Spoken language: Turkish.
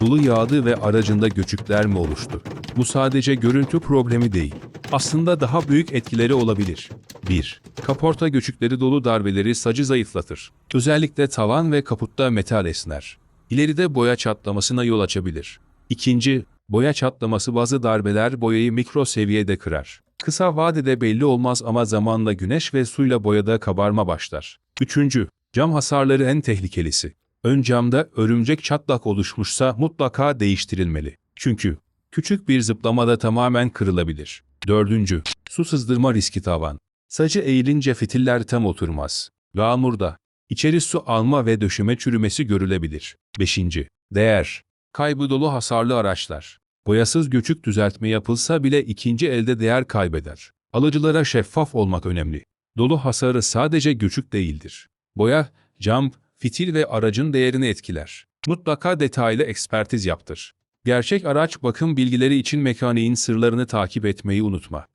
Dolu yağdı ve aracında göçükler mi oluştu? Bu sadece görüntü problemi değil. Aslında daha büyük etkileri olabilir. 1. Kaporta göçükleri dolu darbeleri sacı zayıflatır. Özellikle tavan ve kaputta metal esner. İleride boya çatlamasına yol açabilir. İkinci, boya çatlaması bazı darbeler boyayı mikro seviyede kırar. Kısa vadede belli olmaz ama zamanla güneş ve suyla boyada kabarma başlar. Üçüncü, cam hasarları en tehlikelisi. Ön camda örümcek çatlak oluşmuşsa mutlaka değiştirilmeli. Çünkü küçük bir zıplamada tamamen kırılabilir. Dördüncü, su sızdırma riski tavan. Sacı eğilince fitiller tam oturmaz. Yağmurda, içeri su alma ve döşeme çürümesi görülebilir. Beşinci, değer. Kaybı dolu hasarlı araçlar. Boyasız göçük düzeltme yapılsa bile ikinci elde değer kaybeder. Alıcılara şeffaf olmak önemli. Dolu hasarı sadece göçük değildir. Boya, cam, fitil ve aracın değerini etkiler. Mutlaka detaylı ekspertiz yaptır. Gerçek araç bakım bilgileri için mekaniğin sırlarını takip etmeyi unutma.